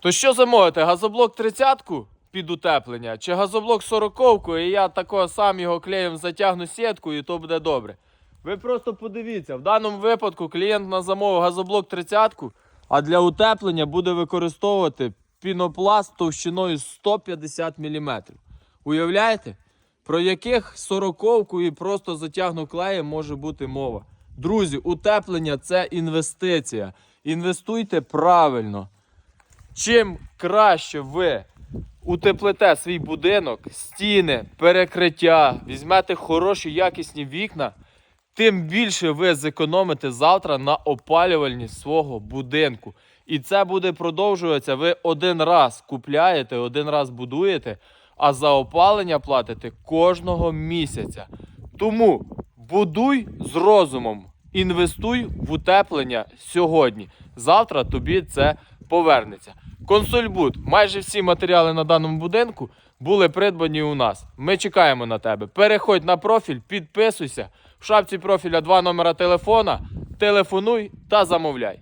То що замовити? Газоблок 30-ку під утеплення чи газоблок 40 і я такого сам його клеєм затягну сітку і то буде добре. Ви просто подивіться, в даному випадку клієнт на замовив газоблок 30-ку, а для утеплення буде використовувати пінопласт товщиною 150 мм. Уявляєте? Про яких 40 і просто затягну клеєм може бути мова. Друзі, утеплення це інвестиція. Інвестуйте правильно. Чим краще ви утеплите свій будинок, стіни, перекриття, візьмете хороші якісні вікна, тим більше ви зекономите завтра на опалювальність свого будинку. І це буде продовжуватися. Ви один раз купляєте, один раз будуєте, а за опалення платите кожного місяця. Тому будуй з розумом, інвестуй в утеплення сьогодні. Завтра тобі це повернеться. Консульбуд, майже всі матеріали на даному будинку були придбані у нас. Ми чекаємо на тебе. Переходь на профіль, підписуйся. В шапці профіля два номера телефона. Телефонуй та замовляй.